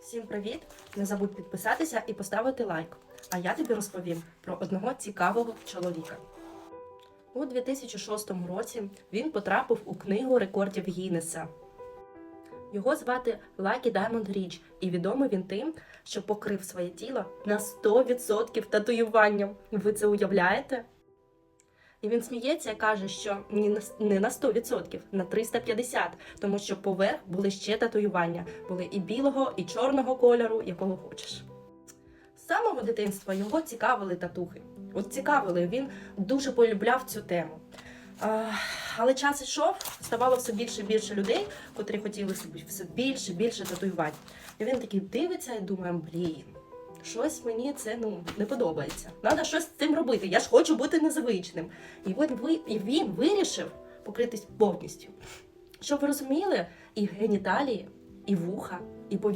Всім привіт! Не забудь підписатися і поставити лайк. А я тобі розповім про одного цікавого чоловіка. У 2006 році він потрапив у книгу рекордів Гіннеса. Його звати Лакі Даймонд Річ, і відомий він тим, що покрив своє тіло на 100% татуюванням. Ви це уявляєте? І він сміється і каже, що не на 100%, на 350%, тому що поверх були ще татуювання. Були і білого, і чорного кольору, якого хочеш. З самого дитинства його цікавили татухи. От цікавили, він дуже полюбляв цю тему. А, але час йшов, ставало все більше і більше людей, котрі хотіли собі все більше і більше татуювань. І він такий дивиться і думає, блін, щось мені це ну не подобається. Треба щось з цим робити. Я ж хочу бути незвичним. І він, ви- і він вирішив покритись повністю. Щоб ви розуміли, і геніталії, і вуха, і повітря.